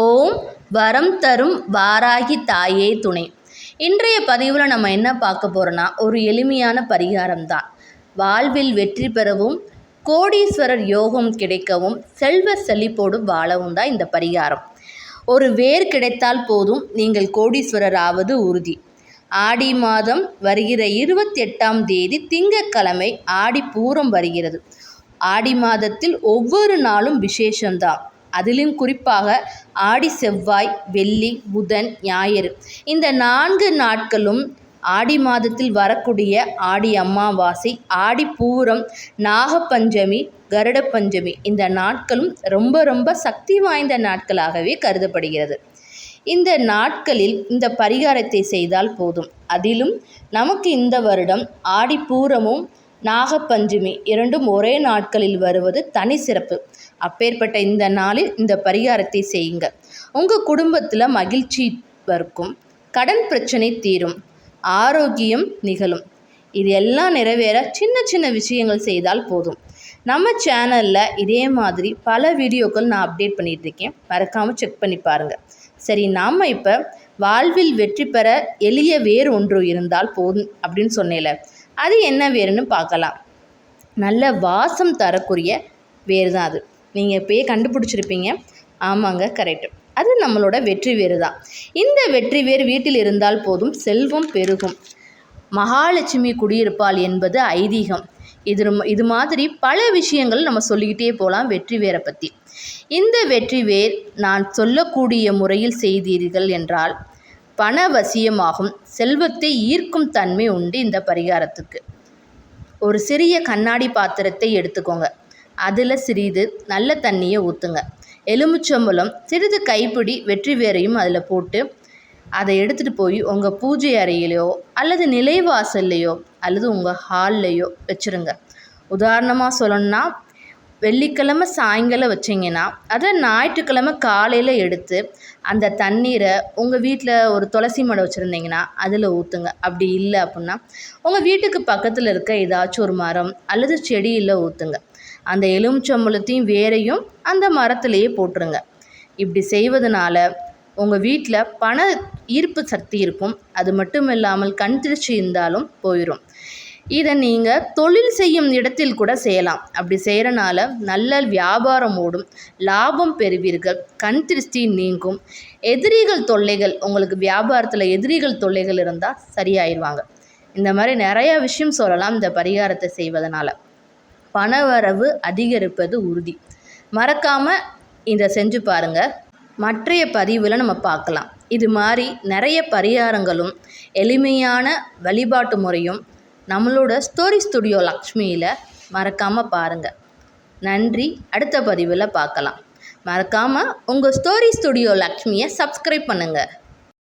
ஓம் வரம் தரும் வாராகி தாயே துணை. இன்றைய பதிவில் நம்ம என்ன பார்க்க போகிறோன்னா ஒரு எளிமையான பரிகாரம் தான் வாழ்வில் வெற்றி பெறவும் கோடீஸ்வரர் யோகம் கிடைக்கவும் செல்வ செழிப்போடு வாழவும் தான் இந்த பரிகாரம். ஒரு வேர் கிடைத்தால் போதும் நீங்கள் கோடீஸ்வரர் ஆவது உறுதி. ஆடி மாதம் வருகிற இருபத்தி எட்டாம் தேதி திங்கட்கிழமை ஆடி பூரம் வருகிறது. ஆடி மாதத்தில் ஒவ்வொரு நாளும் விசேஷம்தான். அதிலும் குறிப்பாக ஆடி செவ்வாய் வெள்ளி புதன் ஞாயிறு. இந்த நான்கு நாட்களும் ஆடி மாதத்தில் வரக்கூடிய ஆடி அமாவாசை ஆடி பூரம் நாகப்பஞ்சமி கருட பஞ்சமி இந்த நாட்களும் ரொம்ப ரொம்ப சக்தி வாய்ந்த நாட்களாகவே கருதப்படுகிறது. இந்த நாட்களில் இந்த பரிகாரத்தை செய்தால் போதும். அதிலும் நமக்கு இந்த வருடம் ஆடி பூரமும் நாகப்பஞ்சமி இரண்டும் ஒரே நாட்களில் வருவது தனி சிறப்பு. அப்பேற்பட்ட இந்த நாளில் இந்த பரிகாரத்தை செய்யுங்க. உங்கள் குடும்பத்தில் மகிழ்ச்சி வர்க்கும் கடன் பிரச்சனை தீரும். ஆரோக்கியம் நிகழும். இது எல்லாம் நிறைவேற சின்ன சின்ன விஷயங்கள் செய்தால் போதும். நம்ம சேனலில் இதே மாதிரி பல வீடியோக்கள் நான் அப்டேட் பண்ணிகிட்டு இருக்கேன். மறக்காமல் செக் பண்ணி பாருங்கள் சரி நாம் இப்போ வாழ்வில் வெற்றி பெற எளிய வேறு ஒன்று இருந்தால் போதும் அப்படின்னு சொன்னேல. அது என்ன வேறுன்னு பார்க்கலாம். நல்ல வாசம் தரக்கூடிய வேர் தான் அது. நீங்கள் இப்போயே கண்டுபிடிச்சிருப்பீங்க. ஆமாங்க கரெக்டு அது நம்மளோட வெற்றி வேறு தான் இந்த வெற்றி வேர் வீட்டில் இருந்தால் போதும் செல்வம் பெருகும். மகாலட்சுமி குடியிருப்பாள் என்பது ஐதீகம். இது இது மாதிரி பல விஷயங்கள் நம்ம சொல்லிக்கிட்டே போகலாம் வெற்றி வேரை பற்றி இந்த வெற்றி வேர் நான் சொல்லக்கூடிய முறையில் செய்தீர்கள் என்றால் பண வசியமாகும் செல்வத்தை ஈர்க்கும் தன்மை உண்டு இந்த பரிகாரத்துக்கு. ஒரு சிறிய கண்ணாடி பாத்திரத்தை எடுத்துக்கோங்க. அதில் சிறிது நல்ல தண்ணியை ஊற்றுங்க எலுமிச்சம்பழம் சிறிது கைப்பிடி வெற்றி வேரையும் அதில் போட்டு அதை எடுத்துகிட்டு போய் உங்கள் பூஜை அறையிலையோ அல்லது நிலைவாசல்லையோ அல்லது உங்கள் ஹால்லையோ வச்சுருங்க. உதாரணமாக சொல்லணுன்னா வெள்ளிக்கிழமை சாயங்காலம் வச்சிங்கன்னா அதை ஞாயிற்றுக்கிழமை காலையில் எடுத்து அந்த தண்ணீரை உங்கள் வீட்டில் ஒரு துளசி மடம் வச்சுருந்தீங்கன்னா அதில் ஊற்றுங்க அப்படி இல்லை அப்படின்னா உங்கள் வீட்டுக்கு பக்கத்தில் இருக்க ஏதாச்சும் ஒரு மரம் அல்லது செடியில் ஊற்றுங்க அந்த எலுமிச்சம்பழத்தையும் வேரையும் அந்த மரத்துலேயே போட்டுருங்க. இப்படி செய்வதனால உங்கள் வீட்டில் பண ஈர்ப்பு சக்தி இருக்கும். அது மட்டும் இல்லாமல் கண் திருச்சி இருந்தாலும் போயிடும் இதை நீங்கள் தொழில் செய்யும் இடத்தில் கூட செய்யலாம். அப்படி செய்கிறனால நல்ல வியாபாரம் ஓடும் லாபம் பெறுவீர்கள் கண் திருஷ்டி நீங்கும். எதிரிகள் தொல்லைகள் உங்களுக்கு வியாபாரத்தில் எதிரிகள் தொல்லைகள் இருந்தால் சரியாயிடுவாங்க இந்த மாதிரி நிறையா விஷயம் சொல்லலாம் இந்த பரிகாரத்தை செய்வதனால். பணவரவு அதிகரிப்பது உறுதி. மறக்காமல் இதை செஞ்சு பாருங்கள் மற்றைய பதிவில் நம்ம பார்க்கலாம். இது மாதிரி நிறைய பரிகாரங்களும் எளிமையான வழிபாட்டு முறையும் நம்மளோட ஸ்டோரி ஸ்டுடியோ லக்ஷ்மியில் மறக்காமல் பாருங்கள் நன்றி. அடுத்த பதிவில் பார்க்கலாம். மறக்காமல் உங்கள் ஸ்டோரி ஸ்டுடியோ லக்ஷ்மியை சப்ஸ்கிரைப் பண்ணுங்கள்